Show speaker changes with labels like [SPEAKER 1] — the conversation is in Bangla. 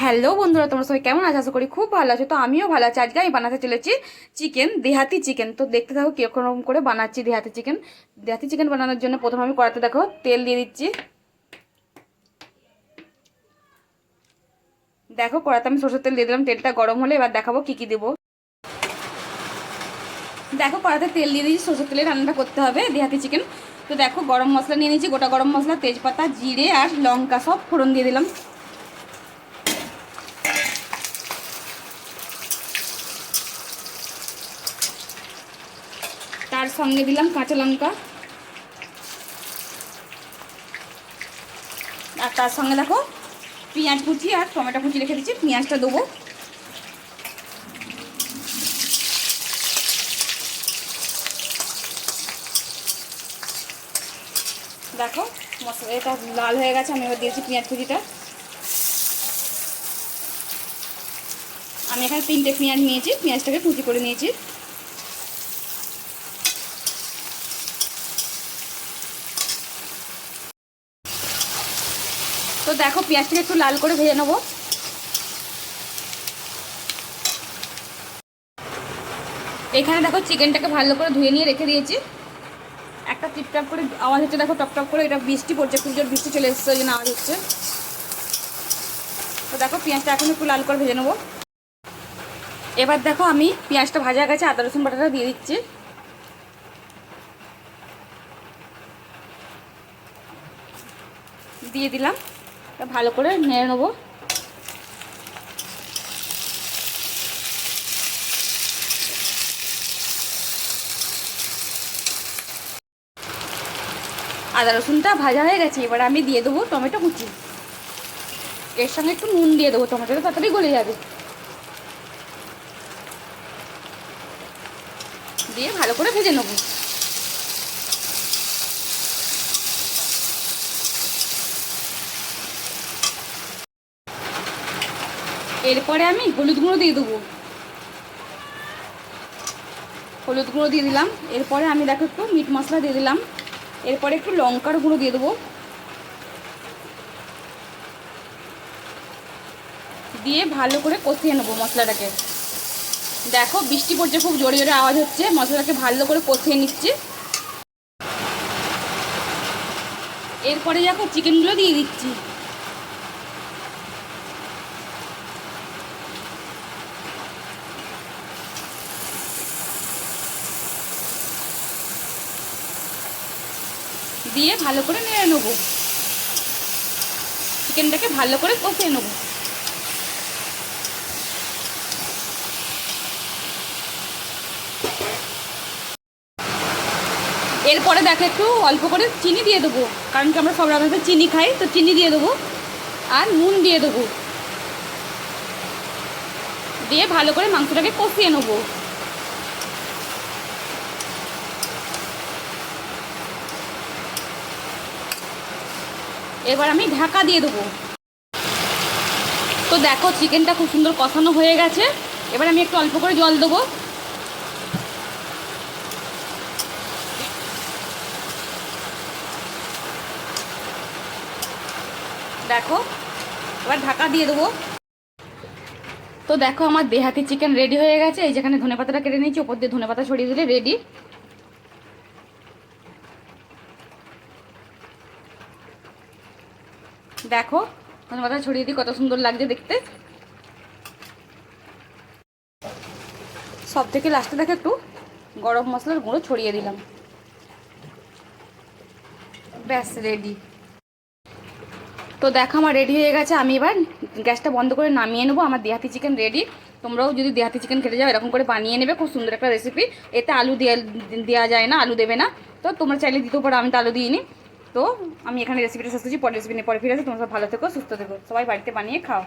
[SPEAKER 1] হ্যালো বন্ধুরা, তোমরা সবাই কেমন আছো? আশা করি খুব ভালো আছো। তো আমিও ভালো আছি। আজকে আমি বানাতে চলেছি চিকেন, দেহাতি চিকেন। তো দেখতে থাকো কীরকম করে বানাচ্ছি দেহাতি চিকেন। দেহাতি চিকেন বানানোর জন্য প্রথমে আমি কড়াতে দেখো তেল দিয়ে দিচ্ছি। দেখো কড়াতে আমি সরষের তেল দিয়ে দিলাম। তেলটা গরম হলে এবার দেখাবো কী কী দেবো। দেখো কড়াতে তেল দিয়ে দিয়েছি। সরষের তেলে রান্নাটা করতে হবে দেহাতি চিকেন। তো দেখো, গরম মশলা নিয়ে নিয়েছি। গোটা গরম মশলা, তেজপাতা, জিরে আর লঙ্কা সব ফোড়ন দিয়ে দিলাম। তার সঙ্গে দিলাম কাঁচা লঙ্কা। আর তার সঙ্গে দেখো পেঁয়াজ কুচি আর টমেটো কুচি রেখে দিচ্ছি, পেঁয়াজটা দেবো। দেখো মশলা এটা লাল হয়ে গেছে, আমি এবার দিয়েছি পেঁয়াজ কুচিটা। আমি এখানে তিনটে পেঁয়াজ নিয়েছি, পেঁয়াজটাকে কুচি করে নিয়েছি। তো দেখো পেঁয়াজটাকে একটু লাল করে ভেজে নেব। এখানে দেখো চিকেনটাকে ভালো করে ধুয়ে নিয়ে রেখে দিয়েছি। একটা টিপটাপ করে আওয়াজ হচ্ছে, দেখো টপ টপ করে এটা বৃষ্টি পড়ছে, খুব জোর বৃষ্টি চলে এসছে ওই জন্য আওয়াজ হচ্ছে। তো দেখো পেঁয়াজটা এখন একটু লাল করে ভেজে নেব। এবার দেখো আমি পেঁয়াজটা ভাজা গেছে, আদা, রসুন বাটাটা দিয়ে দিচ্ছি। দিয়ে দিলাম। ভালো করে নেড়ে নেব। আদা রসুনটা ভাজা হয়ে গেছে, এবার আমি দিয়ে দেবো টমেটো কুচি। এর সঙ্গে একটু নুন দিয়ে দেবো, টমেটোটা তাড়াতাড়ি গলে যাবে। দিয়ে ভালো করে ভেজে নেব। এরপরে আমি হলুদ গুঁড়ো দিয়ে দেবো। হলুদ গুঁড়ো দিয়ে দিলাম। এরপরে আমি দেখো একটু মিট মশলা দিয়ে দিলাম। এরপরে একটু লঙ্কার গুঁড়ো দিয়ে দেবো। দিয়ে ভালো করে কষিয়ে নেব মশলাটাকে। দেখো বৃষ্টি পড়ছে, খুব জোরে জোরে আওয়াজ হচ্ছে। মশলাটাকে ভালো করে কষিয়ে নিচ্ছি। এরপরে দেখো চিকেনগুলো দিয়ে দিচ্ছি। দিয়ে ভালো করে নেড়ে নেব। চিকেনটাকে ভালো করে কষিয়ে নেব। এরপরে দেখো একটু অল্প করে চিনি দিয়ে দেবো, কারণ কি আমরা সব রান্নাতে চিনি খাই, তো চিনি দিয়ে দেবো আর নুন দিয়ে দেবো। দিয়ে ভালো করে মাংসটাকে কষিয়ে নেব। এবার আমি ঢাকা দিয়ে দেবো। তো দেখো চিকেনটা খুব সুন্দর কষানো হয়ে গেছে। এবার আমি একটু অল্প করে জল দেবো। দেখো, এবার ঢাকা দিয়ে দেবো। তো দেখো, আমার দেহাতি চিকেন রেডি হয়ে গেছে। এই যেখানে ধনে পাতাটা কেটে নিয়েছি, ওপর দিয়ে ধনে পাতা ছড়িয়ে দিলে রেডি দেখো পাতা ছড়িয়ে দিই কত সুন্দর লাগছে দেখতে। সব থেকে লাস্টে দেখো একটু গরম মশলার গুঁড়ো ছড়িয়ে দিলাম। ব্যাস রেডি তো দেখো, আমার রেডি হয়ে গেছে। আমি এবার গ্যাসটা বন্ধ করে নামিয়ে নেব। আমার দেহাতি চিকেন রেডি তোমরাও যদি দেহাতি চিকেন খেতে যাও, এরকম করে বানিয়ে নেবে। খুব সুন্দর একটা রেসিপি এতে আলু দেওয়া যায় না, আলু দেবে না। তো তোমরা চাইলে দিতেও পারো, আমি তো আলু দিইনি। তো আমি এখানে রেসিপিটা শেষ করছি পরে রেসিপি নিয়ে পরে ফিরে আসি তোমরা সব ভালো থেকো, সুস্থ থেকো। সবাই বাড়িতে বানিয়ে খাও।